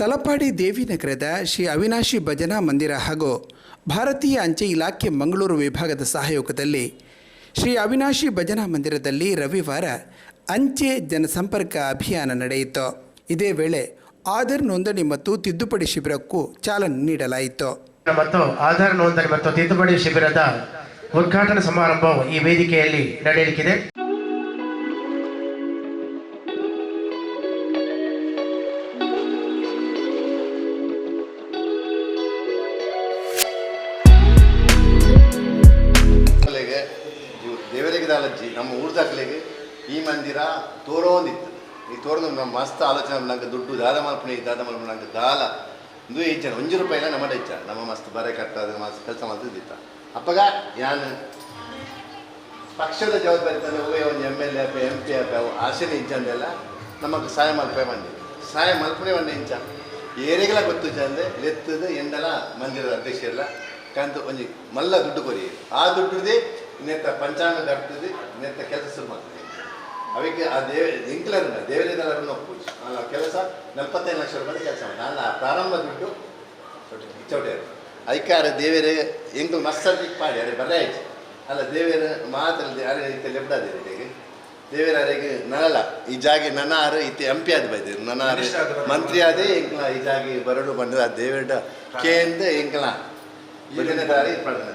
ತಲಪಾಡಿ ದೇವಿನಗರದ ಶ್ರೀ ಅವಿನಾಶಿ ಭಜನಾ ಮಂದಿರ ಹಾಗೂ ಭಾರತೀಯ ಅಂಚೆ ಇಲಾಖೆ ಮಂಗಳೂರು ವಿಭಾಗದ ಸಹಯೋಗದಲ್ಲಿ ಶ್ರೀ ಅವಿನಾಶಿ ಭಜನಾ ಮಂದಿರದಲ್ಲಿ ರವಿವಾರ ಅಂಚೆ ಜನಸಂಪರ್ಕ ಅಭಿಯಾನ ನಡೆಯಿತು. ಇದೇ ವೇಳೆ ಆಧಾರ್ ನೋಂದಣಿ ಮತ್ತು ತಿದ್ದುಪಡಿ ಶಿಬಿರಕ್ಕೂ ಚಾಲನೆ ನೀಡಲಾಯಿತು. ಮತ್ತು ಆಧಾರ್ ನೋಂದಣಿ ಮತ್ತು ತಿದ್ದುಪಡಿ ಶಿಬಿರದ ಉದ್ಘಾಟನಾ ಸಮಾರಂಭವು ಈ ವೇದಿಕೆಯಲ್ಲಿ ನಡೆಯಲಿಕ್ಕಿದೆ. ಇವ್ ನಮ್ಮ ಊರ ನಮ್ಮ ಊರ್ದಾಕ್ಲಿಗೆ ಈ ಮಂದಿರ ತೋರೋಂದಿತ್ತು. ಈ ತೋರೋದು ನಮ್ಮ ಮಸ್ತ್ ಆಲೋಚನೆ ನಂಗೆ ದುಡ್ಡು ದಾದ ಮಲ್ಪನೆ ದಾದ ಮಲ್ಪನೆ ನಂಗೆ ದಾಲ. ಇಂದು ಒಂಜು ಒಂಜಿ ರೂಪಾಯಿನ ನಮ್ಮ ಇಚ್ಛ ನಮ್ಮ ಮಸ್ತ್ ಬರೆ ಕಟ್ಟದ ಮಸ್ತ್ ಕೆಲಸ ಮಾಡ್ತಿದ್ದಿತ್ತ ಅಪ್ಪಗ, ಯಾನ್? ಪಕ್ಷದ ಜವಾಬ್ದಾರಿ ತಂದು ಹೋಗಿ ಒಂದು ಎಂ ಎಲ್ ಎ ಅಪ್ಪ ಎಂ ಪಿ ಅಪ್ಪ ಅವು ಆಸೆನೆ ಇಂಚಂದೆಲ್ಲ ನಮಗೆ ಸಹಾಯ ಮಲ್ಪೆ ಮಂದಿ ಸಹಾಯ ಮಲ್ಪನೆ ಮಂದಿ ಇಂಚ. ಏರಿಗೆಲ್ಲ ಗೊತ್ತು ಚಂದೆ ಲೆತ್ತದ ಎಂದಲ್ಲ ಮಂದಿರದ ಅಧ್ಯಕ್ಷರೆಲ್ಲ ಕಂತು ಒಂಜಿ ಮಲ್ಲ ದುಡ್ಡು ಕೊರಿ ಆ ದುಡ್ಡುದೇ ನೆತ್ತ ಪಂಚಾಂಗ ಕಟ್ತದೆ ಇನ್ನೆತ್ತ ಕೆಲಸ ಶುರು ಮಾಡ್ತದೆ ಅವಕ್ಕೆ ಆ ದೇವ ಇಂಕ್ಲರ್ ದೇವರಿಗೆಲ್ಲರನ್ನು ಪೂಜೆ ಅಲ್ಲ ಕೆಲಸ ನಲ್ವತ್ತೈದು ಲಕ್ಷ ರೂಪಾಯಿ ಕೆಲಸ ಮಾಡಿ ನಾನು ಆ ಪ್ರಾರಂಭ ಬಿಟ್ಟು ಚೌಟೆ ಅಧಿಕಾರ ದೇವರೇ ಎಂಕ್ ಮಸ್ಸರ್ಜಿಕ್ ಪಾಡಿ ಅರೆ ಬರ್ರೆ ಆಯ್ತು. ಅಲ್ಲ ದೇವರ ಮಾತ್ರ ಅರೆ ಇತ್ತೆ ಲೆಬ್ಡಾದಿರಿ ಹೇಗೆ? ದೇವರ ಅರೆಗೆ ನನಲ್ಲ ಈ ಜಾಗೆ ನನಾರ ಆರು ಇತ್ತೆ ಎಂ ಪಿ ಆದ ಬೈದೆ. ನನ್ನ ಆರು ಮಂತ್ರಿ ಆದೆ ಎಂಕ್ಲ ಈ ಜಾಗೆ ಬರಡು ಬಂದು ಆ ದೇವರ ಕೇಂದ್ರ ಎಂಕ್ಲ ಭಜನೆ ದಾರಿ ಪಡೆದ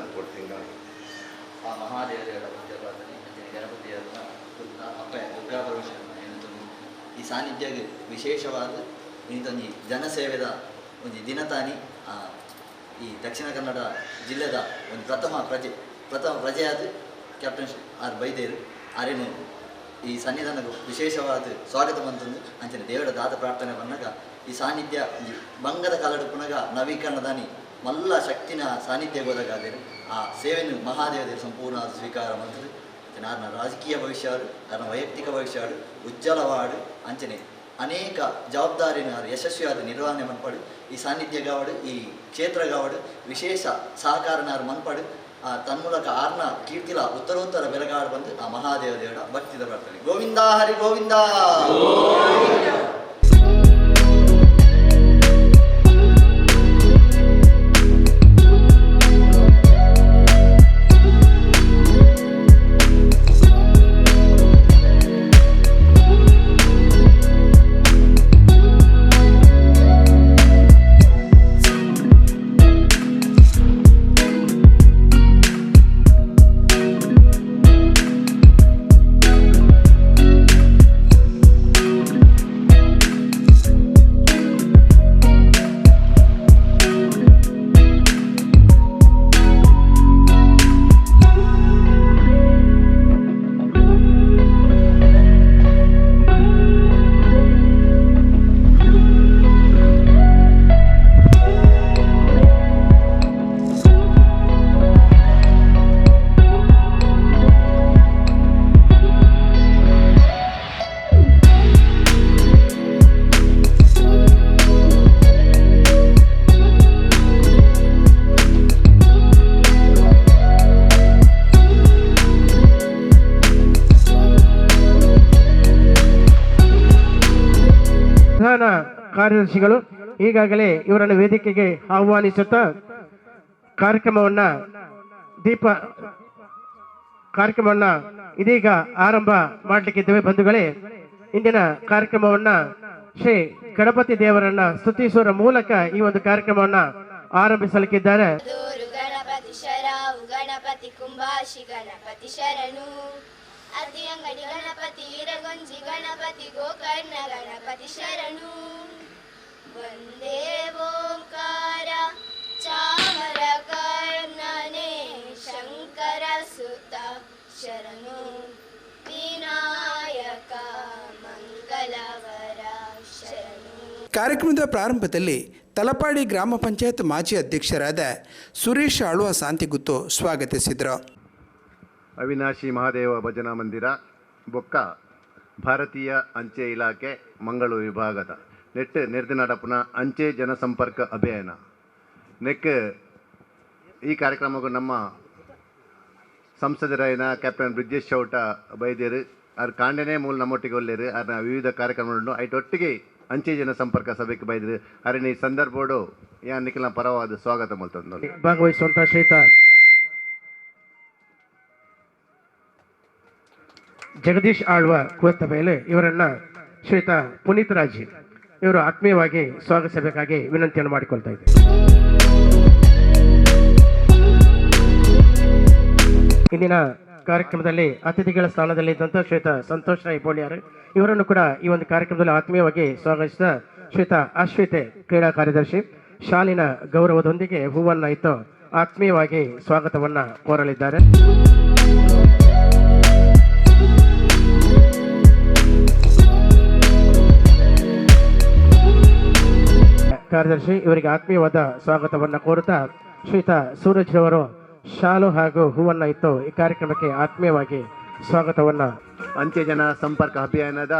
ಈ ಸಾನ್ನಿಧ್ಯಗೆ ವಿಶೇಷವಾದ ಇಂತೊಂಜಿ ಜನಸೇವೆದ ಒಂದು ದಿನತಾನಿ ಈ ದಕ್ಷಿಣ ಕನ್ನಡ ಜಿಲ್ಲೆದ ಒಂದು ಪ್ರಥಮ ಪ್ರಜೆ, ಪ್ರಥಮ ಪ್ರಜೆಯಾದ ಕ್ಯಾಪ್ಟನ್ ಆರ್ ಬೈದೇರು ಆರೇನು ಈ ಸನ್ನಿಧಾನಕ್ಕೆ ವಿಶೇಷವಾದ ಸ್ವಾಗತ ಬಂತಂದು ಅಂಚನೆ ದೇವರ ದಾದ ಪ್ರಾರ್ಥನೆ ಬಂದಾಗ ಈ ಸಾನ್ನಿಧ್ಯ ಬಂಗದ ಕಾಲಡು ಪುನಗ ನವೀಕರಣದಾನಿ ಮಲ್ಲ ಶಕ್ತಿನ ಸಾನ್ನಿಧ್ಯ ಹೋದಾಗ ಆ ಸೇವೆಯನ್ನು ಮಹಾದೇವದೇವರು ಸಂಪೂರ್ಣ ಸ್ವೀಕಾರ ಮಾಡಿದ್ರು ನನ್ನ ರಾಜಕೀಯ ಭವಿಷ್ಯಡು ನನ್ನ ವೈಯಕ್ತಿಕ ಭವಿಷ್ಯಡು ಉಜ್ವಲವಾಡು ಅಂಚನೆ ಅನೇಕ ಜವಾಬ್ದಾರಿನ ಯಶಸ್ವಿಯಾದ ನಿರ್ವಹಣೆ ಮನ್ಪಡು ಈ ಸಾನ್ನಿಧ್ಯ ಗಾವಡು ಈ ಕ್ಷೇತ್ರ ಗಾವಡು ವಿಶೇಷ ಸಹಕಾರನಾರು ಮನ್ಪಡು ಆ ತನ್ಮೂಲಕ ಆರ್ನ ಕೀರ್ತಿಲ ಉತ್ತರೋತ್ತರ ಬೆಳಗಾಡು ಬಂದು ಆ ಮಹಾದೇವ ದೇವರ ಭಕ್ತಿದ ಪ್ರಾರ್ಥನೆ ಗೋವಿಂದ ಹರಿ ಗೋವಿಂದ ಪ್ರಧಾನ ಕಾರ್ಯದರ್ಶಿಗಳು ಈಗಾಗಲೇ ಇವರನ್ನು ವೇದಿಕೆಗೆ ಆಹ್ವಾನಿಸುತ್ತಾ ಕಾರ್ಯಕ್ರಮವನ್ನ ದೀಪ, ಕಾರ್ಯಕ್ರಮವನ್ನ ಇದೀಗ ಆರಂಭ ಮಾಡಲಿಕ್ಕಿದ್ದೇವೆ ಬಂಧುಗಳೇ. ಇಂದಿನ ಕಾರ್ಯಕ್ರಮವನ್ನ ಶ್ರೀ ಗಣಪತಿ ದೇವರನ್ನ ಸ್ತುತಿಸುವ ಮೂಲಕ ಈ ಒಂದು ಕಾರ್ಯಕ್ರಮವನ್ನ ಆರಂಭಿಸಲಿಕ್ಕಿದ್ದಾರೆ. ದೂರು ಗಣಪತಿ ಕುಂಭಾಶಿ, ಗಣಪತಿ ಶರಣು. ಅತಿ ಅಂಗಡಿ ಗೋಕರ್ಣ ಗಣಪತಿ ಶರಣು ವಂದೇ ಓಂಕಾರ ಚಾಮರ ಕರ್ಣನೆ ಶಂಕರ ಸುತ ಶರಣು. ವಿನಾಯಕ ಮಂಗಲವರ ಶರಣು. ಕಾರ್ಯಕ್ರಮದ ಪ್ರಾರಂಭದಲ್ಲಿ ತಲಪಾಡಿ ಗ್ರಾಮ ಪಂಚಾಯತ್ ಮಾಜಿ ಅಧ್ಯಕ್ಷರಾದ ಸುರೇಶ್ ಆಳ್ವ ಶಾಂತಿಗುತ್ತು ಸ್ವಾಗತಿಸಿದರು. ಅವಿನಾಶಿ ಮಹಾದೇವ ಭಜನಾ ಮಂದಿರ ಬೊಕ್ಕ. ಭಾರತೀಯ ಅಂಚೆ ಇಲಾಖೆ, ಮಂಗಳೂರು ವಿಭಾಗದ. ನೆಟ್ ನಿರ್ದಿ ನಡಪುನ ಅಂಚೆ ಜನಸಂಪರ್ಕ ಅಭಿಯಾನ. ನೆಕ್ ಈ ಕಾರ್ಯಕ್ರಮಕ್ಕೂ ನಮ್ಮ ಸಂಸದರಾಯನ ಕ್ಯಾಪ್ಟನ್ ಬ್ರಿಜೇಶ್ ಚೌಟ ಬೈದೇರು. ಅವ್ರ ಕಾಂಡನೇ ಮೂಲ ನಮ್ಮೊಟ್ಟಿಗೆ ಒಲ್ಲೇರು. ಅದ್ರ ವಿವಿಧ ಕಾರ್ಯಕ್ರಮಗಳನ್ನು ಐಟೊಟ್ಟಿಗೆ ಅಂಚೆ ಜನ ಸಂಪರ್ಕ ಸಭೆಗೆ ಬೈದರು. ಅರೆ ಈ ಸಂದರ್ಭ ಯಾ ನಿಖಿಲ ಪರವಾದ ಸ್ವಾಗತ ಮಲ್ತಂದು ಭಾಗವಹಿಸುವಂತ ಶ್ರೀಯುತ ಜಗದೀಶ್ ಆಳ್ವ ಕುವೆತ್ತ ಮೇಲೆ ಇವರನ್ನ ಶ್ರೀತ ಪುನೀತ್ ರಾಜ್ ಇವರು ಆತ್ಮೀಯವಾಗಿ ಸ್ವಾಗತಿಸಬೇಕಾಗಿ ವಿನಂತಿಯನ್ನು ಮಾಡಿಕೊಳ್ತಾ ಇದ್ದಾರೆ ಇಂದಿನ ಕಾರ್ಯಕ್ರಮದಲ್ಲಿ ಅತಿಥಿಗಳ ಸ್ಥಾನದಲ್ಲಿ ಇದ್ದಂಥ ಶ್ವೇತ ಸಂತೋಷ್ ರಾಯ್ ಬೋಳಿಯಾರ್ ಇವರನ್ನು ಕೂಡ ಈ ಒಂದು ಕಾರ್ಯಕ್ರಮದಲ್ಲಿ ಆತ್ಮೀಯವಾಗಿ ಸ್ವಾಗತಿಸಿದ ಶ್ವೇತ ಅಶ್ವಿತೆ ಕ್ರೀಡಾ ಕಾರ್ಯದರ್ಶಿ. ಶಾಲಿನ ಗೌರವದೊಂದಿಗೆ ಹೂವನ್ನ ಇತ್ತು ಆತ್ಮೀಯವಾಗಿ ಸ್ವಾಗತವನ್ನ ಕೋರಲಿದ್ದಾರೆ. ಕಾರ್ಯದರ್ಶಿ ಇವರಿಗೆ ಆತ್ಮೀಯವಾದ ಸ್ವಾಗತವನ್ನು ಕೋರುತ್ತಾ ಶ್ರೀತ ಸೂರಜ್ ಅವರು ಶಾಲು ಹಾಗೂ ಹೂವನ್ನ ಇತ್ತು ಈ ಕಾರ್ಯಕ್ರಮಕ್ಕೆ ಆತ್ಮೀಯವಾಗಿ ಸ್ವಾಗತವನ್ನು. ಅಂಚೆ ಜನ ಸಂಪರ್ಕ ಅಭಿಯಾನದ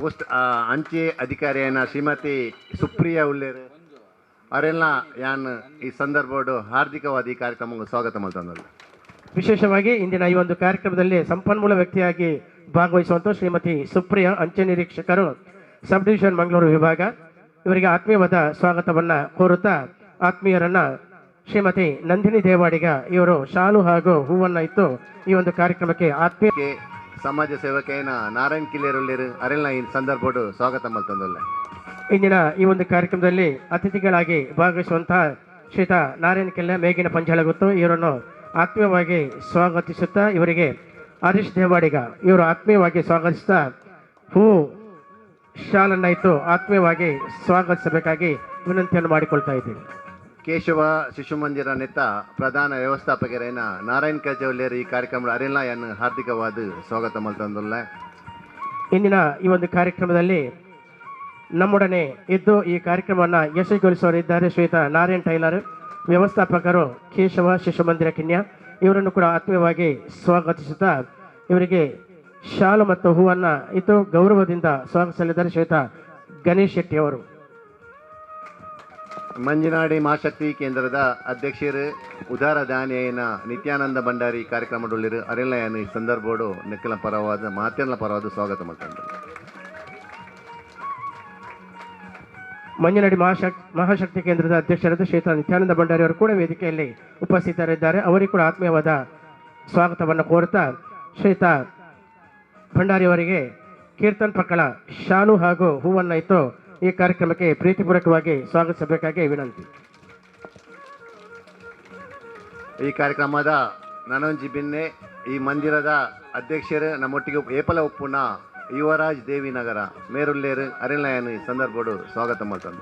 ಪೋಸ್ಟ್ ಅಂಚೆ ಅಧಿಕಾರಿಯನ್ನ ಶ್ರೀಮತಿ ಸುಪ್ರಿಯಾ ಉಳ್ಳೇರು ಅವರೆಲ್ಲ ಯಾನ್ ಈ ಸಂದರ್ಭ ಹಾರ್ದಿಕವಾದಿ ಈ ಕಾರ್ಯಕ್ರಮಕ್ಕೆ ಸ್ವಾಗತ ಮಾಡ್ತಂದಲ್ಲ ವಿಶೇಷವಾಗಿ ಇಂದಿನ ಈ ಒಂದು ಕಾರ್ಯಕ್ರಮದಲ್ಲಿ ಸಂಪನ್ಮೂಲ ವ್ಯಕ್ತಿಯಾಗಿ ಭಾಗವಹಿಸುವಂತ ಶ್ರೀಮತಿ ಸುಪ್ರಿಯಾ ಅಂಚೆ ನಿರೀಕ್ಷಕರು ಸಬ್ ಡಿವಿಷನ್ ಮಂಗಳೂರು ವಿಭಾಗ ಇವರಿಗೆ ಆತ್ಮೀಯವಾದ ಸ್ವಾಗತವನ್ನ ಕೋರುತ್ತಾ ಆತ್ಮೀಯರನ್ನ ಶ್ರೀಮತಿ ನಂದಿನಿ ದೇವಾಡಿಗ ಇವರು ಶಾಲು ಹಾಗೂ ಹೂವನ್ನ ಇತ್ತು ಈ ಒಂದು ಕಾರ್ಯಕ್ರಮಕ್ಕೆ ಆತ್ಮೀಯ ಸಮಾಜ ಸೇವಕೇನ ನಾರಾಯಣ್ ಕಿಲೇರುಳ್ಳೇರು ಅವರೆಲ್ಲ ಈ ಸಂದರ್ಭಡು ಸ್ವಾಗತ ಮಾಡ್ತಂದಲ್ಲ. ಇಂದಿನ ಈ ಒಂದು ಕಾರ್ಯಕ್ರಮದಲ್ಲಿ ಅತಿಥಿಗಳಾಗಿ ಭಾಗವಹಿಸುವಂತಹ ಶ್ರೀತ ನಾರಾಯಣ ಕೆಲ್ಲ ಮೇಗಿನ ಪಂಚಳಗುತ್ತು ಇವರನ್ನು ಆತ್ಮೀಯವಾಗಿ ಸ್ವಾಗತಿಸುತ್ತಾ ಇವರಿಗೆ ಹರೀಶ್ ದೇವಾಡಿಗ ಇವರು ಆತ್ಮೀಯವಾಗಿ ಸ್ವಾಗತಿಸುತ್ತಾ ಹೂ ಶಾಲನ್ನ ಇತ್ತು ಆತ್ಮೀಯವಾಗಿ ಸ್ವಾಗತಿಸಬೇಕಾಗಿ ವಿನಂತಿಯನ್ನು ಮಾಡಿಕೊಳ್ತಾ ಇದ್ದೀವಿ ಕೇಶವ ಶಿಶು ಮಂದಿರ ನೆತ್ತ ಪ್ರಧಾನ ವ್ಯವಸ್ಥಾಪಕರೇನ ನಾರಾಯಣ್ ಕಜೌಲ್ಯರ್ ಈ ಕಾರ್ಯಕ್ರಮ ಅರಿಲ್ಲ ಎನ್ನು ಹಾರ್ದಿಕವಾದ ಸ್ವಾಗತ ಮಾಡ್ತಂದಲ್ಲ. ಇಂದಿನ ಈ ಒಂದು ಕಾರ್ಯಕ್ರಮದಲ್ಲಿ ನಮ್ಮೊಡನೆ ಇದ್ದು ಈ ಕಾರ್ಯಕ್ರಮವನ್ನು ಯಶಸ್ವಿಗೊಳಿಸುವರಿದ್ದಾರೆ ಶ್ವೇತಾ ನಾರಾಯಣ್ ಟೈಲರ್ ವ್ಯವಸ್ಥಾಪಕರು ಕೇಶವ ಶಿಶು ಮಂದಿರ ಕಿನ್ಯ ಇವರನ್ನು ಕೂಡ ಆತ್ಮೀಯವಾಗಿ ಸ್ವಾಗತಿಸುತ್ತಾ ಇವರಿಗೆ ಶಾಲು ಮತ್ತು ಹೂವನ್ನು ಇತ್ತು ಗೌರವದಿಂದ ಸ್ವಾಗತಿಸಲಿದ್ದಾರೆ ಶ್ವೇತ ಗಣೇಶ್ ಶೆಟ್ಟಿ ಅವರು. ಮಂಜಿನಾಡಿ ಮಹಾಶಕ್ತಿ ಕೇಂದ್ರದ ಅಧ್ಯಕ್ಷರು ಉದಾರ ದಾನಿಯನ ನಿತ್ಯಾನಂದ ಭಂಡಾರಿ ಕಾರ್ಯಕ್ರಮದಲ್ಲಿ ಅರೆಲ್ಲ ಯಾನ್ ಈ ಸಂದರ್ಭಡು ನೆಕ್ಕಲ ಪರವಾದ ಮಾತಿನ ಪರವಾದ ಸ್ವಾಗತ ಮಾಡ್ತಾರೆ ಮಂಜಿನಾಡಿ ಮಹಾಶಕ್ ಮಹಾಶಕ್ತಿ ಕೇಂದ್ರದ ಅಧ್ಯಕ್ಷರಾದ ಶ್ವೇತ ನಿತ್ಯಾನಂದ ಭಂಡಾರಿ ಅವರು ಕೂಡ ವೇದಿಕೆಯಲ್ಲಿ ಉಪಸ್ಥಿತರಿದ್ದಾರೆ. ಅವರಿಗೆ ಕೂಡ ಆತ್ಮೀಯವಾದ ಸ್ವಾಗತವನ್ನು ಕೋರುತ್ತಾ ಶ್ರೀಯುತ ಭಂಡಾರಿ ಅವರಿಗೆ ಕೀರ್ತನ್ ಪಕ್ಕಳ ಶಾನು ಹಾಗೂ ಹೂವನ್ನು ಇತ್ತು ಈ ಕಾರ್ಯಕ್ರಮಕ್ಕೆ ಪ್ರೀತಿಪೂರ್ವಕವಾಗಿ ಸ್ವಾಗತಿಸಬೇಕಾಗಿ ವಿನಂತಿ. ಈ ಕಾರ್ಯಕ್ರಮದ ನನಂಜಿ ಬಿನ್ನೆ ಈ ಮಂದಿರದ ಅಧ್ಯಕ್ಷರು ನಮ್ಮೊಟ್ಟಿಗೆ ಏಪಲ ಉಪ್ಪುನ ಯುವರಾಜ್ ದೇವಿ ನಗರ ಮೇರುಲ್ಲೇರು ಅರೆಲ್ಲ ಈ ಸಂದರ್ಭಗಳು ಸ್ವಾಗತ ಮಾಡ್ತಾರೆ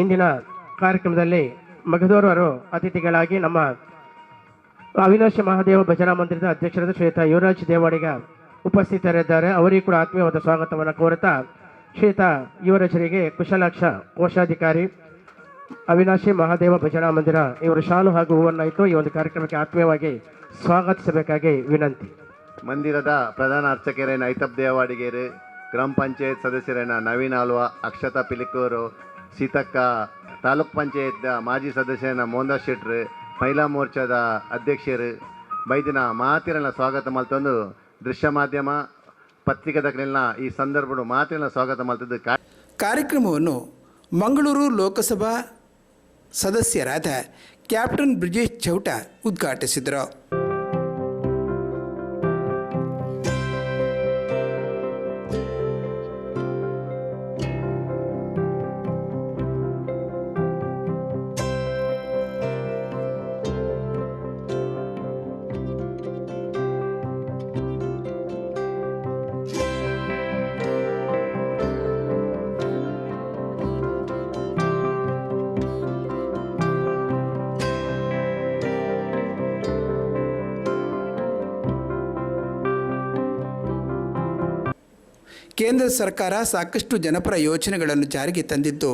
ಇಂದಿನ ಕಾರ್ಯಕ್ರಮದಲ್ಲಿ ಮಗದೂರವರು ಅತಿಥಿಗಳಾಗಿ ನಮ್ಮ ಅವಿನಾಶ ಮಹಾದೇವ ಭಜನಾ ಮಂದಿರದ ಅಧ್ಯಕ್ಷರಾದ ಶ್ವೇತ ಯುವರಾಜ್ ದೇವಾಡಿಗ ಉಪಸ್ಥಿತರಿದ್ದಾರೆ. ಅವರಿಗೂ ಕೂಡ ಆತ್ಮೀಯವಾದ ಸ್ವಾಗತವನ್ನು ಕೋರುತ್ತಾ ಶ್ವೇತ ಯುವರಾಜರಿಗೆ ಕುಶಲಾಕ್ಷ ಕೋಶಾಧಿಕಾರಿ ಅವಿನಾಶಿ ಮಹಾದೇವ ಭಜನಾ ಮಂದಿರ ಇವರು ಶಾಲು ಹಾಗೂ ಹೂವನ್ನು ಇಟ್ಟು ಈ ಒಂದು ಕಾರ್ಯಕ್ರಮಕ್ಕೆ ಆತ್ಮೀಯವಾಗಿ ಸ್ವಾಗತಿಸಬೇಕಾಗಿ ವಿನಂತಿ. ಮಂದಿರದ ಪ್ರಧಾನ ಅರ್ಚಕರೇನ ನೈತಬ್ ದೇವಾಡಿಗೇರಿ, ಗ್ರಾಮ ಪಂಚಾಯತ್ ಸದಸ್ಯರೇನ ನವೀನ್ ಆಲ್ವಾ ಅಕ್ಷತಾ ಪಿಲಿಕೂರು, ಸೀತಕ್ಕ ತಾಲೂಕ್ ಪಂಚಾಯತ್ನ ಮಾಜಿ ಸದಸ್ಯನ ಮೋಂದಾ ಶೆಟ್ರು ಮಹಿಳಾ ಮೋರ್ಚಾದ ಅಧ್ಯಕ್ಷರು. ಬೈದಿನ ಮಾತಿನ ಸ್ವಾಗತ ಮಲ್ತಂದು ದೃಶ್ಯ ಮಾಧ್ಯಮ ಪತ್ರಿಕಾದಕ್ಕೆಲ್ಲ ಈ ಸಂದರ್ಭಡು ಮಾತಿನ ಸ್ವಾಗತ ಮಲ್ತದ್ದು ಕಾ ಕಾರ್ಯಕ್ರಮವನ್ನು ಮಂಗಳೂರು ಲೋಕಸಭಾ ಸದಸ್ಯರಾದ ಕ್ಯಾಪ್ಟನ್ ಬ್ರಿಜೇಶ್ ಚೌಟ ಉದ್ಘಾಟಿಸಿದರು. ಕೇಂದ್ರ ಸರ್ಕಾರ ಸಾಕಷ್ಟು ಜನಪರ ಯೋಜನೆಗಳನ್ನು ಜಾರಿಗೆ ತಂದಿದ್ದು,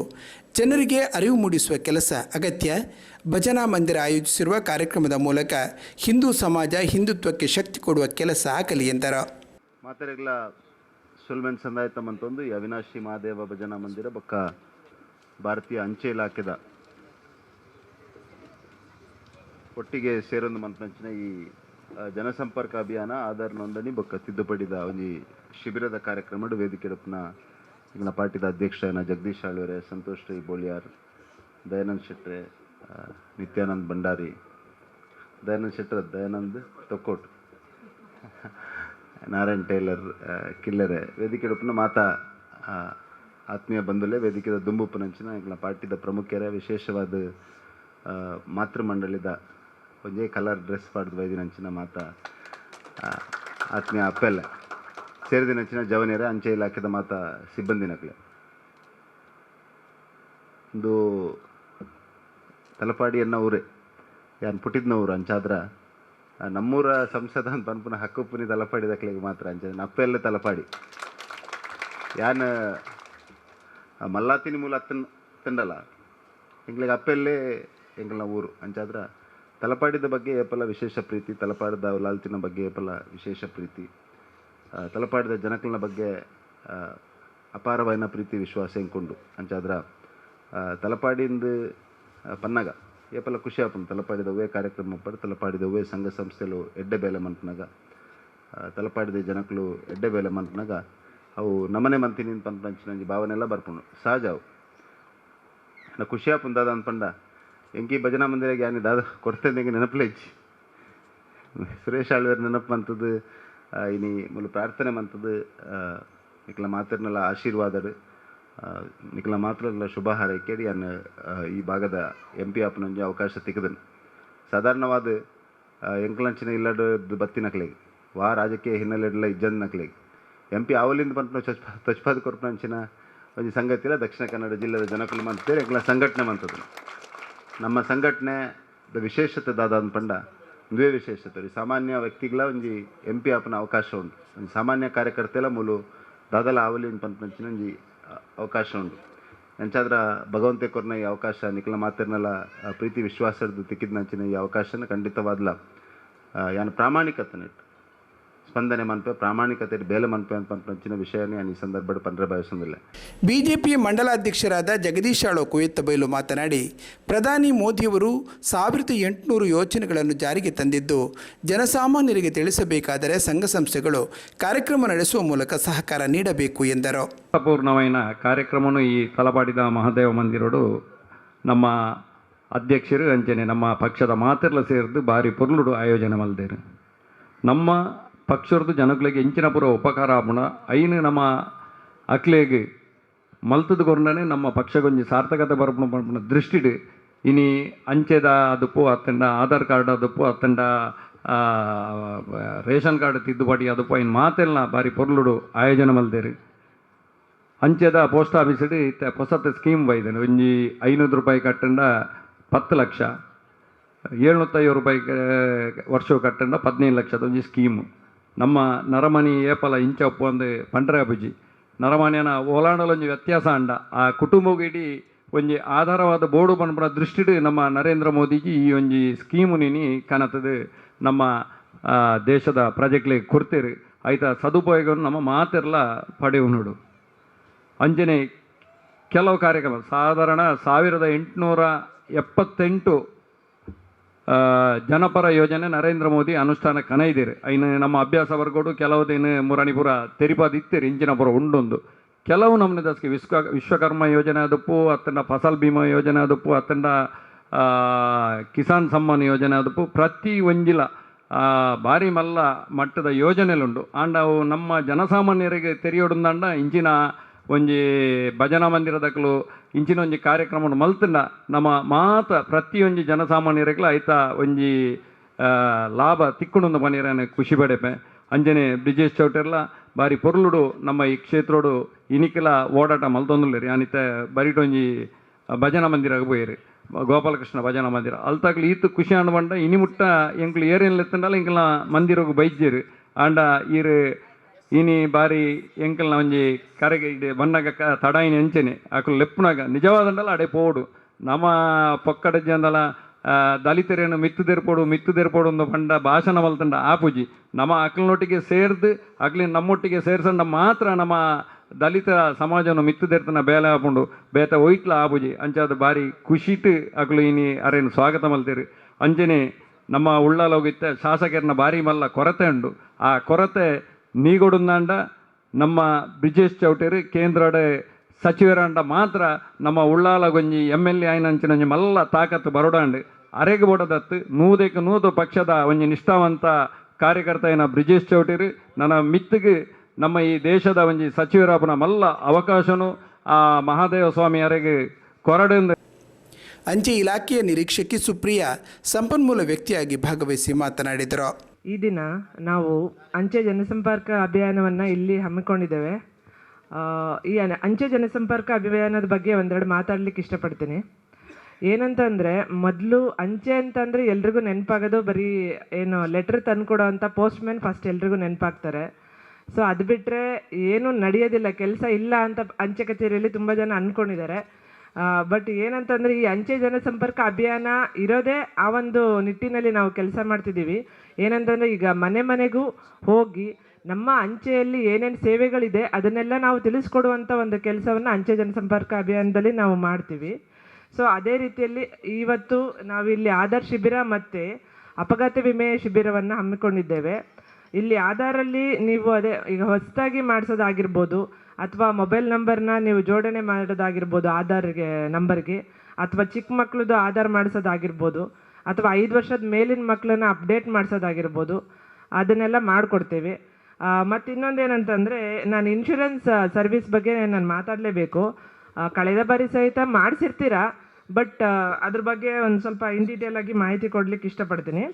ಜನರಿಗೆ ಅರಿವು ಮೂಡಿಸುವ ಕೆಲಸ ಅಗತ್ಯ. ಭಜನಾ ಮಂದಿರ ಆಯೋಜಿಸಿರುವ ಕಾರ್ಯಕ್ರಮದ ಮೂಲಕ ಹಿಂದೂ ಸಮಾಜ ಹಿಂದುತ್ವಕ್ಕೆ ಶಕ್ತಿ ಕೊಡುವ ಕೆಲಸ ಆಗಲಿ ಎಂದರು. ಮಾತಾಡಿಗಳ ಸುಲ್ಮೆನ್ ಸಂದಾಯ ತಮ್ಮಂತೊಂದು ಅವಿನಾಶಿ ಮಹಾದೇವ ಭಜನಾ ಮಂದಿರ ಬಕ್ಕ ಭಾರತೀಯ ಅಂಚೆ ಇಲಾಖೆದ ಒಟ್ಟಿಗೆ ಸೇರೊಂದು ಮಂತ್ನಂಚಿನ ಈ ಜನಸಂಪರ್ಕ ಅಭಿಯಾನ, ಆಧಾರ್ ನೋಂದಣಿ ಬೊಕ್ಕ ತಿದ್ದುಪಡಿದ ಒಂಜಿ ಶಿಬಿರದ ಕಾರ್ಯಕ್ರಮ ವೇದಿಕೆ ವೇದಿಕೆಡಪ್ನ ಈಗಿನ ಪಾರ್ಟಿದ ಅಧ್ಯಕ್ಷ ಜಗದೀಶ್ ಆಳ್ವರೆ, ಸಂತೋಷ್ ರೈ ಬೋಳಿಯಾರ್, ದಯಾನಂದ್ ಶೆಟ್ರೆ ನಿತ್ಯಾನಂದ್ ಭಂಡಾರಿ, ದಯಾನಂದ್ ಶೆಟ್ರ, ದಯಾನಂದ್ ತೊಕ್ಕೋಟ್, ನಾರಾಯಣ್ ಟೈಲರ್ ಕಿಲ್ಲರೆ ವೇದಿಕೆ ಉಪ್ಪನ ಮಾತಾ ಆತ್ಮೀಯ ಬಂಧುಲೆ ವೇದಿಕೆದ ದುಂಬುಪ್ಪನಂಚಿನ ಇಗ್ನ ಪಾರ್ಟಿದ ಪ್ರಮುಖರೇ ವಿಶೇಷವಾದ ಮಾತೃಮಂಡಲಿದ ಒಂದೇ ಕಲರ್ ಡ್ರೆಸ್ ಪಡೆದು ಬೈದಿನಂಚಿನ ಮಾತಾ ಆತ್ಮೀಯ ಅಪ್ಪೆಲ್ಲ. ಸೇರಿದಿನಂಚಿನ ಜವನೇರ ಅಂಚೆ ಇಲಾಖೆದ ಮಾತಾ ಸಿಬ್ಬಂದಿನಕ್ಲೆ ಒಂದು ತಲಪಾಡಿ ಅನ್ನೋ ಊರೇ ಯಾನ್ ಪುಟ್ಟಿದ್ನವ್ರು ಅಂಚಾದ್ರ ನಮ್ಮೂರ ಸಂಸದ ಅಂತ ಪನ್ಪುನ ಹಕ್ಕುಪ್ಪುನಿ ತಲಪಾಡಿ ದಕ್ಕಲಿಗೆ ಮಾತ್ರ ಅಂಚದ ಅಪ್ಪೆಲ್ಲ ತಲಪಾಡಿ. ಯಾನ್ ಮಲ್ಲಾತಿನಿ ಮೂಲ ಅತ್ತನ್ ತಂಡಲ್ಲ ಎಂಗ್ಳಿಗೆ ಅಪ್ಪೆಲ್ಲೇ ಎಂಗ್ಳ ಊರು ಅಂಚಾದ್ರ ತಲಪಾಡಿದ ಬಗ್ಗೆ ಏಪಲ ವಿಶೇಷ ಪ್ರೀತಿ, ತಲಪಾಡಿದ ಲಾಲ್ತಿನ ಬಗ್ಗೆ ಏಪಲ ವಿಶೇಷ ಪ್ರೀತಿ. ತಲಪಾಡಿದ ಜನಕಲ್ನ ಬಗ್ಗೆ ಅಪಾರವಾಯಿನ ಪ್ರೀತಿ, ವಿಶ್ವಾಸ ಎಂಕೊಂಡು ಅಂಚಾದ್ರ ತಲಪಾಡಿಂದ ಪನ್ನಗ ಏಪಲ ಖುಷಿ ಆಪನ್ ತಲಪಾಡಿದ ಹೂವೇ ಕಾರ್ಯಕ್ರಮ ಪಡ್ ತಲಪಾಡಿದ ಹೂವೇ ಸಂಘ ಸಂಸ್ಥೆಲು ಎಡ್ಡೆ ಬೇಲೆ ಮಂತ್ನಾಗ ತಲಪಾಡಿದ ಜನಕಲು ಎಡ್ಡೆ ಬೇಲೆ ಮಂತ್ನಾಗ, ಅವು ಅಂತ ಅಂಚಿನ ಒಂಜಿ ಭಾವನೆಲ್ಲ ಬರ್ಪುಂಡು. ಸಹಜ ಅವು. ನಾ ಖುಷಿ ಆಪನ್ ದಾದ ಎಂಕಿ ಭಜನಾ ಮಂದಿರಾಗ ಯಾನಿ ದಾದ ಕೊಡ್ತೇನೆ ನೆನಪಲೆ ಇಜ್ಜಿ ಸುರೇಶ್ ಆಳ್ವೇರ್ ನೆನಪು ಮಂತದ್ದು ಆ, ಇನಿ ಮುಲು ಪ್ರಾರ್ಥನೆ ಮಂತದ್ದು ನಿಕ್ಲ ಮಾತ್ರನೆಲ್ಲ ಆಶೀರ್ವಾದರು ನಿಕ್ಲ ಮಾತ್ರ ಶುಭ ಹಾರೈಕೆಡಿ ಅನ್ನ ಈ ಭಾಗದ ಎಂ ಪಿ ಅವಕಾಶ ತೆಗೆದನು ಸಾಧಾರಣವಾದ ಎಂಕ್ಲಂಚಿನ ಬತ್ತಿ ಬತ್ತಿನಕ್ಲೆಗೆ ವಾ ರಾಜಕೀಯ ಹಿನ್ನೆಲೆಡ್ಲ ಇಜ್ಜಂದ್ ನಕ್ಲೆಗೆ. ಎಂ ಪಿ ಅವಲಿಂದ ಬಂತು ಚಚ್ಪ ತಚ್ಪಾದ ಒಂದು ಒಂದು ಸಂಗತಿಲ್ಲ ದಕ್ಷಿಣ ಕನ್ನಡ ಜಿಲ್ಲೆದ ಜನಕುಲು ಮಂತೇಳಿ ಎಂಕ್ಲ ಸಂಘಟನೆ ಮಂತದ್ದು ನಮ್ಮ ಸಂಘಟನೆದ ವಿಶೇಷತೆ ದಾದ ಅಂದ್ಪಂಡ ದ್ವೇ ವಿಶೇಷತೆ. ರೀ, ಸಾಮಾನ್ಯ ವ್ಯಕ್ತಿಗಳ ಒಂಜಿ ಎಂ ಪಿ ಆಪನ ಅವಕಾಶ ಉಂಟು. ಒಂದು ಸಾಮಾನ್ಯ ಕಾರ್ಯಕರ್ತೆಲ ಮೂಲು ದಾದಲ ಆವಲಿ ಪಂಪಂಚಿನ ಒಂಜಿ ಅವಕಾಶ ಉಂಟು. ಎಂಚಾದ್ರ ಭಗವಂತೆ ಕೊರ್ನ ಈ ಅವಕಾಶ, ನಿಖಲ ಮಾತಿರ್ನಲ್ಲ ಪ್ರೀತಿ ವಿಶ್ವಾಸದ ತಿಕ್ಕಿದ್ನಂಚಿನ ಈ ಅವಕಾಶನ ಖಂಡಿತವಾದ್ಲ ಯಾನ್ ಪ್ರಾಮಾಣಿಕತೆ ಇಟ್ಟು ಸ್ಪಂದನೆ ಮನ್ಪೆ ಪ್ರಾಮಾಣಿಕತೆ ಬೇಲೆ ಮನ್ಪೆ ಅಂತ ಹೆಚ್ಚಿನ ವಿಷಯನೇ ನಾನು ಈ ಸಂದರ್ಭ ಪಂಡ್ರೆ ಬಯಸೋದಿಲ್ಲ ಬಿಜೆಪಿ ಮಂಡಲಾಧ್ಯಕ್ಷರಾದ ಜಗದೀಶ್ ಆಳೋ ಕುಯತ್ತಬೈಲು ಮಾತನಾಡಿ ಪ್ರಧಾನಿ ಮೋದಿಯವರು ಸಾವಿರದ ಎಂಟುನೂರು ಯೋಜನೆಗಳನ್ನು ಜಾರಿಗೆ ತಂದಿದ್ದು ಜನಸಾಮಾನ್ಯರಿಗೆ ತಿಳಿಸಬೇಕಾದರೆ ಸಂಘ ಸಂಸ್ಥೆಗಳು ಕಾರ್ಯಕ್ರಮ ನಡೆಸುವ ಮೂಲಕ ಸಹಕಾರ ನೀಡಬೇಕು ಎಂದರು. ಅರ್ಥಪೂರ್ಣమైన ಕಾರ್ಯಕ್ರಮವನ್ನು ಈ ತಲಪಾಡಿದ ಮಹಾದೇವ ಮಂದಿರೋಡು ನಮ್ಮ ಅಧ್ಯಕ್ಷರು ಅಂಚನೆ ನಮ್ಮ ಪಕ್ಷದ ಮಾತಿರಲು ಸೇರಿದು ಭಾರಿ ಪೊರ್ಲುಡು ಆಯೋಜನೆ ಮಲ್ದೇರು. ನಮ್ಮ ಪಕ್ಷರದ್ದು ಜನಗಳಿಗೆ ಇಂಚಿನ ಪುರ ಉಪಕಾರ ಆಪುಣ ಐನು ನಮ್ಮ ಅಕ್ಲೇಗ್ ಮಲ್ತದ ಕೊರನೇ ನಮ್ಮ ಪಕ್ಷಗೊಂಜಿ ಸಾರ್ಥಕತೆ ಬರಪಣ ಬರಪಣ ಇನಿ ಅಂಚೆದ ಅದಪ್ಪು, ಅತ್ತಂಡ ಆಧಾರ್ ಕಾರ್ಡ್ ಅದಪ್ಪು, ಅತ್ತಂಡ ರೇಷನ್ ಕಾರ್ಡ್ ತಿದ್ದುಪಾಟಿ ಅದಪ್ಪು ಇನ್ನು ಮಾತೆಲ್ಲ ಭಾರಿ ಪೊರ್ಲುಡು ಆಯೋಜನೆ ಮಲ್ದೇರಿ. ಅಂಚೆದ ಪೋಸ್ಟ್ ಆಫೀಸ್ ಇತ್ತ ಹೊಸತ ಸ್ಕೀಮ್ ಬೈದೇನೆ. ಒಂಜಿ ಐನೂರು ರೂಪಾಯಿ ಕಟ್ಟಂಡ ಪತ್ತು ಲಕ್ಷ. ಏಳ್ನೂತ್ತೈವತ್ತು ರೂಪಾಯಿ ವರ್ಷ ಕಟ್ಟಂಡ ಹದಿನೈದು ಲಕ್ಷದ ಒಂಜಿ ಸ್ಕೀಮು. ನಮ್ಮ ನರಮಣಿ ಏಪಲ ಅಬುಜಿ ನರಮಣಿಯನ ಓಲಾಂಡಲ ಒಂಜಿ ವ್ಯತ್ಯಾಸ ಅಂಡ. ಆ ಕುಟುಂಬಗಿಡೀ ಒಂಜಿ ಆಧಾರವಾದ ಬೋರ್ಡು ಪನ್ಪುನ ದೃಷ್ಟಿಡು ನಮ್ಮ ನರೇಂದ್ರ ಮೋದಿಜಿ ಈ ಒಂಜಿ ಸ್ಕೀಮು ನಿನಿ ಕನತದು ನಮ್ಮ ದೇಶದ ಪ್ರಜೆಗಳಿಗೆ ಕೊಡ್ತೀರಿ. ಐತ ಸದುಪಯೋಗವನ್ನು ನಮ್ಮ ಮಾತೆರ್ಲ ಪಡೆಯುನುಡು ಅಂಜನೆ, ಕೆಲವು ಕಾರ್ಯಕ್ರಮ, ಸಾಧಾರಣ ಸಾವಿರದ ಎಂಟುನೂರ ಎಪ್ಪತ್ತೆಂಟು ಜನಪರ ಯೋಜನೆ ನರೇಂದ್ರ ಮೋದಿ ಅನುಷ್ಠಾನ ಇದ್ದೀರಿ. ಐನು ನಮ್ಮ ಅಭ್ಯಾಸ ವರ್ಗೋಡು ಕೆಲವು ದಿನ ಮುರಣಿಪುರ ತೆರಿಪಾದಿತ್ತಿರು ಇಂಚಿನ ಪುರ ಉಂಡೊಂದು. ಕೆಲವು ನಮ್ಮನ್ನ ದಸ್ಗೆ ವಿಶ್ವ, ವಿಶ್ವಕರ್ಮ ಯೋಜನೆ ಅದಪ್ಪು ಅತ್ತಂಡ ಫಸಲ್ ಭೀಮಾ ಯೋಜನೆ ಅದಪ್ಪು ಅತ್ತಂಡ ಕಿಸಾನ್ ಸಮ್ಮಾನ್ ಯೋಜನೆ ಅದಪ್ಪು ಪ್ರತಿ ಒಂಜಿಲ ಭಾರಿ ಮಲ್ಲ ಮಟ್ಟದ ಯೋಜನೆಲುಂಡು. ಆಂಡ ಅವು ನಮ್ಮ ಜನಸಾಮಾನ್ಯರಿಗೆ ತೆರೆಯೋಡುಂದಂಡ ಇಂಚಿನ ಒಂಜಿ ಭಜನಾ ಮಂದಿರದಕ್ಕಲು ಇಂಚಿನೊಂಜಿ ಕಾರ್ಯಕ್ರಮ ಮಲ್ತುಂಡ ನಮ್ಮ ಮಾತ ಪ್ರತಿಯೊಂಜಿ ಜನಸಾಮಾನ್ಯರಿಗೂ ಐತ ಒಂಜಿ ಲಾಭ ತಿಕ್ಕುಣಂದು ಮನೆಯ ಖುಷಿ ಪಡೆಪೆ. ಅಂಜನೆ ಬ್ರಿಜೇಶ್ ಚೌಟೆರ್ಲ ಬಾರಿ ಪೊರ್ಲುಡು ನಮ್ಮ ಈ ಕ್ಷೇತ್ರೋಡು ಇನಿಕೆಲ ಓಡಾಟ ಮಲ್ತೊಂದುಲ್ಲೇರಿ. ಅನಿತ ಬರಿಟೊಂಜಿ ಭಜನಾ ಮಂದಿರಕ್ಕೆ ಪೋಯಿರಿ. ಗೋಪಾಲಕೃಷ್ಣ ಭಜನಾ ಮಂದಿರ. ಅಲ್ತಾಗ್ಲಿ ಈತು ಖುಷಿ ಅನ್ಬಂಡ ಇನಿ ಮುಟ್ಟ ಎಂಕ್ಲು ಏರೇನು ಲೆತ್ತಂಡಲ್ಲ ಇಂಕಲ ಮಂದಿರಕ್ಕೆ ಬೈಜ್ಜೇರು. ಆಂಡ ಈರು ಇನಿ ಬಾರಿ ಎಂಕಲ್ನ ಒಂಜಿ ಕರೆಗೆ ಬಣ್ಣಗ ಕ ತಡಾಯಿನ ಎಂಚನೆ ಅಕುಲು ಲೆಪ್ಪುನಾಗ ನಿಜವಾದಂಡಲ್ಲ ಅಡೆ ಪೋಡು. ನಮ್ಮ ಪೊಕ್ಕಡ ಆ, ದಲಿತರೇನು ಮಿತ್ತು ದೆರ್ಪೋಡು ಮಿತ್ತು ದೆರ್ಪೋಡು ಒಂದು ಬಂಡ ಭಾಷಣ ಮಲ್ತಂಡ ಆಪುಜಿ. ನಮ್ಮ ಅಕ್ಲನೊಟ್ಟಿಗೆ ಸೇರ್ದು ಅಕ್ಲಿ ನಮ್ಮೊಟ್ಟಿಗೆ ಸೇರ್ಸಂಡ ಮಾತ್ರ ನಮ್ಮ ದಲಿತ ಸಮಾಜವನ್ನು ಮಿತ್ತು ತೆರ್ತನ ಬೇಲೆ ಹಾಕೊಂಡು ಬೇತ ಒಯ್ಟ್ಲ ಆಪುಜಿ. ಅಂಚಾದ ಬಾರಿ ಖುಷಿಟ್ ಅಕ್ಲು ಇನಿ ಅರೇನು ಸ್ವಾಗತ ಮಲ್ತೀರಿ ಅಂಜನೆ ನಮ್ಮ ಉಳ್ಳಾಲ ಹೋಗಿತ್ತ ಶಾಸಕರನ್ನ ಬಾರಿ ಮಲ್ಲ ಕೊರತೆ ಉಂಡು ಆ ಕೊರತೆ ನೀಗೊಡುಂದಾಂಡ ನಮ್ಮ ಬ್ರಿಜೇಶ್ ಚೌಟೇರಿ ಕೇಂದ್ರಡೆ ಸಚಿವರಾಂಡ ಮಾತ್ರ ನಮ್ಮ ಉಳ್ಳಾಲ ಗೊಂಜಿ, ಎಂ ಎಲ್ ಎ ಆಯ್ನಂಚಿನ ಮಲ್ಲ ತಾಕತ್ತು ಬರೋಡಾಂಡ್. ಅರೆಗೆ ಬೊಡದತ್ತು ನೂದಕ್ಕೆ ನೂದು ಪಕ್ಷದ ಒಂಜಿ ನಿಷ್ಠಾವಂತ ಕಾರ್ಯಕರ್ತ ಏನ ಬ್ರಿಜೇಶ್ ಚೌಟೇರಿ. ನನ್ನ ಮಿತ್ತಿಗೆ ನಮ್ಮ ಈ ದೇಶದ ಒಂಜಿ ಸಚಿವರಾಪನ ಮಲ್ಲ ಅವಕಾಶನು ಆ ಮಹಾದೇವ ಸ್ವಾಮಿ ಅರೆಗೆ ಕೊರಡೆಂದು ಅಂಚೆ ಇಲಾಖೆಯ ನಿರೀಕ್ಷಕಿ ಸುಪ್ರಿಯಾ ಸಂಪನ್ಮೂಲ ವ್ಯಕ್ತಿಯಾಗಿ ಭಾಗವಹಿಸಿ ಮಾತನಾಡಿದರು. ಈ ದಿನ ನಾವು ಅಂಚೆ ಜನಸಂಪರ್ಕ ಅಭಿಯಾನವನ್ನು ಇಲ್ಲಿ ಹಮ್ಮಿಕೊಂಡಿದ್ದೇವೆ. ಈ ಅಂಚೆ ಜನಸಂಪರ್ಕ ಅಭಿಯಾನದ ಬಗ್ಗೆ ಒಂದೆರಡು ಮಾತಾಡ್ಲಿಕ್ಕೆ ಇಷ್ಟಪಡ್ತೀನಿ. ಏನಂತಂದರೆ, ಮೊದಲು ಅಂಚೆ ಅಂತಂದರೆ ಎಲ್ರಿಗೂ ನೆನಪಾಗೋದು ಬರೀ ಏನು ಲೆಟ್ರ್ ತಂದುಕೊಡೋ ಅಂಥ ಪೋಸ್ಟ್ ಮ್ಯಾನ್ ಫಸ್ಟ್ ಎಲ್ರಿಗೂ ನೆನಪಾಗ್ತಾರೆ. ಸೊ, ಅದು ಬಿಟ್ಟರೆ ಏನು ನಡೆಯೋದಿಲ್ಲ, ಕೆಲಸ ಇಲ್ಲ ಅಂತ ಅಂಚೆ ಕಚೇರಿಯಲ್ಲಿ ತುಂಬ ಜನ ಅಂದ್ಕೊಂಡಿದ್ದಾರೆ ಬಟ್ ಏನಂತಂದರೆ ಈ ಅಂಚೆ ಜನಸಂಪರ್ಕ ಅಭಿಯಾನ ಇರೋದೇ ಆ ಒಂದು ನಿಟ್ಟಿನಲ್ಲಿ ನಾವು ಕೆಲಸ ಮಾಡ್ತಿದ್ದೀವಿ. ಏನಂತಂದರೆ ಈಗ ಮನೆ ಮನೆಗೂ ಹೋಗಿ ನಮ್ಮ ಅಂಚೆಯಲ್ಲಿ ಏನೇನು ಸೇವೆಗಳಿದೆ ಅದನ್ನೆಲ್ಲ ನಾವು ತಿಳಿಸ್ಕೊಡುವಂಥ ಒಂದು ಕೆಲಸವನ್ನು ಅಂಚೆ ಜನಸಂಪರ್ಕ ಅಭಿಯಾನದಲ್ಲಿ ನಾವು ಮಾಡ್ತೀವಿ. ಸೊ ಅದೇ ರೀತಿಯಲ್ಲಿ ಇವತ್ತು ನಾವಿಲ್ಲಿ ಆಧಾರ್ ಶಿಬಿರ ಮತ್ತು ಅಪಘಾತ ವಿಮೆ ಶಿಬಿರವನ್ನು ಹಮ್ಮಿಕೊಂಡಿದ್ದೇವೆ. ಇಲ್ಲಿ ಆಧಾರಲ್ಲಿ ನೀವು ಅದೇ ಈಗ ಹೊಸದಾಗಿ ಮಾಡಿಸೋದಾಗಿರ್ಬೋದು ಅಥವಾ ಮೊಬೈಲ್ ನಂಬರ್ನ ನೀವು ಜೋಡಣೆ ಮಾಡೋದಾಗಿರ್ಬೋದು ಆಧಾರ್ಗೆ, ನಂಬರ್ಗೆ ಅಥವಾ ಚಿಕ್ಕ ಮಕ್ಕಳದು ಆಧಾರ್ ಮಾಡಿಸೋದಾಗಿರ್ಬೋದು. ಅಥವಾ ಐದು ವರ್ಷದ ಮೇಲಿನ ಮಕ್ಕಳನ್ನ ಅಪ್ಡೇಟ್ ಮಾಡಿಸೋದಾಗಿರ್ಬೋದು, ಅದನ್ನೆಲ್ಲ ಮಾಡಿಕೊಡ್ತೀವಿ. ಮತ್ತು ಇನ್ನೊಂದು ಏನಂತಂದರೆ ನಾನು ಇನ್ಶೂರೆನ್ಸ್ ಸರ್ವಿಸ್ ಬಗ್ಗೆ ನಾನು ಮಾತಾಡಲೇಬೇಕು. ಕಳೆದ ಬಾರಿ ಸಹಿತ ಮಾಡಿಸಿರ್ತೀರಾ ಬಟ್ ಅದ್ರ ಬಗ್ಗೆ ಒಂದು ಸ್ವಲ್ಪ ಇನ್ ಡೀಟೇಲ್ ಆಗಿ ಮಾಹಿತಿ ಕೊಡ್ಲಿಕ್ಕೆ ಇಷ್ಟಪಡ್ತೀನಿ.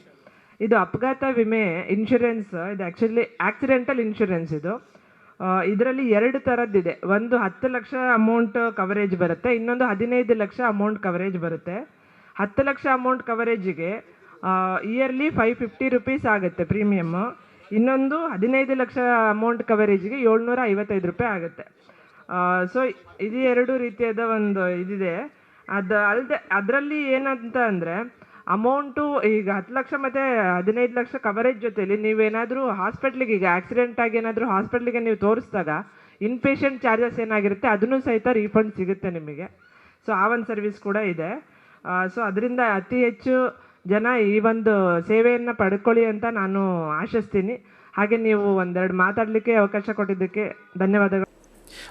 ಇದು ಅಪಘಾತ ವಿಮೆ ಇನ್ಶೂರೆನ್ಸ್ ಇದು ಆ್ಯಕ್ಚುಲಿ ಆಕ್ಸಿಡೆಂಟಲ್ ಇನ್ಶೂರೆನ್ಸ್ ಇದು. ಇದರಲ್ಲಿ ಎರಡು ಥರದ್ದಿದೆ ಒಂದು ಹತ್ತು ಲಕ್ಷ ಅಮೌಂಟ್ ಕವರೇಜ್ ಬರುತ್ತೆ, ಇನ್ನೊಂದು ಹದಿನೈದು ಲಕ್ಷ ಅಮೌಂಟ್ ಕವರೇಜ್ ಬರುತ್ತೆ. ಹತ್ತು ಲಕ್ಷ ಅಮೌಂಟ್ ಕವರೇಜಿಗೆ ಇಯರ್ಲಿ ಫೈವ್ ಫಿಫ್ಟಿ ರುಪೀಸ್ ಆಗುತ್ತೆ ಪ್ರೀಮಿಯಮ್ಮು ಇನ್ನೊಂದು ಹದಿನೈದು ಲಕ್ಷ ಅಮೌಂಟ್ ಕವರೇಜಿಗೆ ಏಳ್ನೂರ ಐವತ್ತೈದು ರೂಪಾಯಿ ಆಗುತ್ತೆ. ಸೊ ಇದು ಎರಡು ರೀತಿಯಾದ ಒಂದು ಇದಿದೆ. ಅದು ಅಲ್ಲದೆ ಅದರಲ್ಲಿ ಏನಂತ ಅಂದರೆ ಅಮೌಂಟು ಈಗ ಹತ್ತು ಲಕ್ಷ ಮತ್ತು ಹದಿನೈದು ಲಕ್ಷ ಕವರೇಜ್ ಜೊತೆಲಿ ನೀವೇನಾದರೂ ಹಾಸ್ಪಿಟ್ಲಿಗೆ ಈಗ ಆಕ್ಸಿಡೆಂಟ್ ಆಗಿ ಏನಾದರೂ ಹಾಸ್ಪಿಟ್ಲಿಗೆ ನೀವು ತೋರಿಸಿದಾಗ ಇನ್ಪೇಷಂಟ್ ಚಾರ್ಜಸ್ ಏನಾಗಿರುತ್ತೆ, ಅದನ್ನು ಸಹಿತ ರೀಫಂಡ್ ಸಿಗುತ್ತೆ ನಿಮಗೆ. ಸೊ ಆ ಒಂದು ಸರ್ವಿಸ್ ಕೂಡ ಇದೆ. ಸೊ ಅದರಿಂದ ಅತಿ ಹೆಚ್ಚು ಜನ ಈ ಒಂದು ಸೇವೆಯನ್ನು ಪಡ್ಕೊಳ್ಳಿ ಅಂತ ನಾನು ಆಶಿಸ್ತೀನಿ. ಹಾಗೆ ನೀವು ಒಂದೆರಡು ಮಾತಾಡಲಿಕ್ಕೆ ಅವಕಾಶ ಕೊಟ್ಟಿದ್ದಕ್ಕೆ ಧನ್ಯವಾದಗಳು.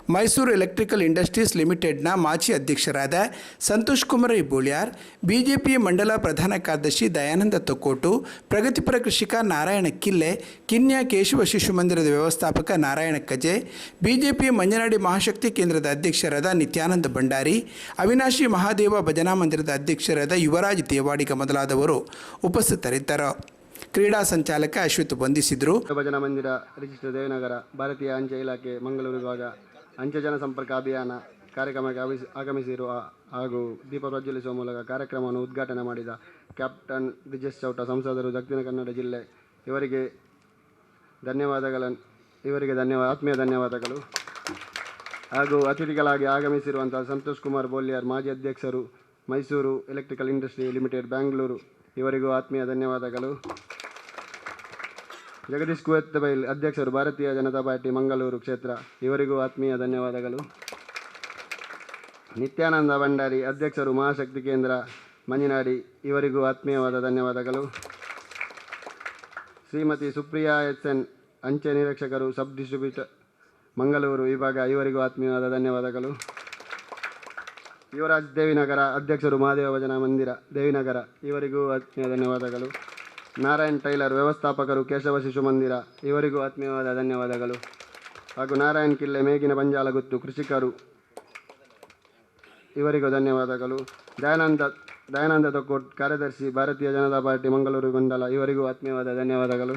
ಮೈಸೂರು ಎಲೆಕ್ಟ್ರಿಕಲ್ ಇಂಡಸ್ಟ್ರೀಸ್ ಲಿಮಿಟೆಡ್ನ ಮಾಜಿ ಅಧ್ಯಕ್ಷರಾದ ಸಂತೋಷ್ ಕುಮಾರ್ ಬೋಳ್ಯಾರ್ ಬಿಜೆಪಿ ಮಂಡಲ ಪ್ರಧಾನ ಕಾರ್ಯದರ್ಶಿ ದಯಾನಂದ ತೊಕ್ಕೋಟು, ಪ್ರಗತಿಪರ ಕೃಷಿಕ ನಾರಾಯಣ ಕಿಲ್ಲೆ, ಕಿನ್ಯ ಕೇಶವ ಶಿಶು ಮಂದಿರದ ವ್ಯವಸ್ಥಾಪಕ ನಾರಾಯಣ ಕಜೆ, ಬಿಜೆಪಿ ಮಂಜನಾಡಿ ಮಹಾಶಕ್ತಿ ಕೇಂದ್ರದ ಅಧ್ಯಕ್ಷರಾದ ನಿತ್ಯಾನಂದ ಭಂಡಾರಿ, ಅವಿನಾಶಿ ಮಹಾದೇವ ಭಜನಾ ಮಂದಿರದ ಅಧ್ಯಕ್ಷರಾದ ಯುವರಾಜ್ ದೇವಾಡಿಗ ಮೊದಲಾದವರು ಉಪಸ್ಥಿತರಿದ್ದರು. ಕ್ರೀಡಾ ಸಂಚಾಲಕ ಅಶ್ವಿತ್ ಬಂಧಿಸಿದ್ರು. ಭಜನಾ ಮಂದಿರ ರಿಜಿಸ್ಟರ್ ದೇವನಗರ ಭಾರತೀಯ ಅಂಚೆ ಇಲಾಖೆ ಮಂಗಳೂರು ವಿಭಾಗ ಅಂಚೆ ಜನಸಂಪರ್ಕ ಅಭಿಯಾನ ಕಾರ್ಯಕ್ರಮಕ್ಕೆ ಆಗಮಿಸಿ ಆಗಮಿಸಿರುವ ಹಾಗೂ ದೀಪ ಪ್ರಜ್ವಲಿಸುವ ಮೂಲಕ ಕಾರ್ಯಕ್ರಮವನ್ನು ಉದ್ಘಾಟನೆ ಮಾಡಿದ ಕ್ಯಾಪ್ಟನ್ ಬ್ರಿಜೇಶ್ ಚೌಟ, ಸಂಸದರು ದಕ್ಷಿಣ ಕನ್ನಡ ಜಿಲ್ಲೆ. ಇವರಿಗೆ ಧನ್ಯವಾದಗಳನ್ನು ಇವರಿಗೆ ಧನ್ಯವಾದ ಆತ್ಮೀಯ ಧನ್ಯವಾದಗಳು. ಹಾಗೂ ಅತಿಥಿಗಳಾಗಿ ಆಗಮಿಸಿರುವಂಥ ಸಂತೋಷ್ ಕುಮಾರ್ ಬೋಲಿಯಾರ್, ಮಾಜಿ ಅಧ್ಯಕ್ಷರು Mysore electrical industry limited, Bangalore. ಇವರಿಗೂ ಆತ್ಮೀಯ ಧನ್ಯವಾದಗಳು. ಜಗದೀಶ್ ಕುವೆತ್ತಬೈಲ್ ಅಧ್ಯಕ್ಷರು ಭಾರತೀಯ ಜನತಾ ಪಾರ್ಟಿ ಮಂಗಳೂರು ಕ್ಷೇತ್ರ. ಇವರಿಗೂ ಆತ್ಮೀಯ ಧನ್ಯವಾದಗಳು. ನಿತ್ಯಾನಂದ ಭಂಡಾರಿ ಅಧ್ಯಕ್ಷರು ಮಹಾಶಕ್ತಿ ಕೇಂದ್ರ ಮಂಜಿನಾಡಿ ಇವರಿಗೂ ಆತ್ಮೀಯವಾದ ಧನ್ಯವಾದಗಳು. ಶ್ರೀಮತಿ ಸುಪ್ರಿಯಾ ಎಸ್ ಎನ್ ಅಂಚೆ ನಿರೀಕ್ಷಕರು ಸಬ್ ಡಿಸ್ಟ್ರಿಬ್ಯೂಟರ್ ಮಂಗಳೂರು ವಿಭಾಗ, ಇವರಿಗೂ ಆತ್ಮೀಯವಾದ ಧನ್ಯವಾದಗಳು. ಯುವರಾಜ್ ದೇವಿನಗರ ಅಧ್ಯಕ್ಷರು ಮಹಾದೇವ ಭಜನಾ ಮಂದಿರ, ದೇವಿನಗರ, ಇವರಿಗೂ ಆತ್ಮೀಯ ಧನ್ಯವಾದಗಳು. ನಾರಾಯಣ್ ಟೈಲರ್, ವ್ಯವಸ್ಥಾಪಕರು ಕೇಶವ ಶಿಶು ಮಂದಿರ, ಇವರಿಗೂ ಆತ್ಮೀಯವಾದ ಧನ್ಯವಾದಗಳು. ಹಾಗೂ ನಾರಾಯಣ್ ಕಿಲ್ಲೆ ಮೇಗಿನ ಬಂಜಾಲಗುತ್ತು ಕೃಷಿಕರು, ಇವರಿಗೂ ಧನ್ಯವಾದಗಳು. ದಯಾನಂದ ದಯಾನಂದ ತೊಕ್ಕೋಟ್ ಕಾರ್ಯದರ್ಶಿ ಭಾರತೀಯ ಜನತಾ ಪಾರ್ಟಿ ಮಂಗಳೂರು ಮಂಡಲ ಇವರಿಗೂ ಆತ್ಮೀಯವಾದ ಧನ್ಯವಾದಗಳು.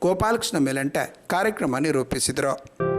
ಗೋಪಾಲಕೃಷ್ಣ ಮೇಲಂಟೆ ಕಾರ್ಯಕ್ರಮ ನಿರೂಪಿಸಿದರು.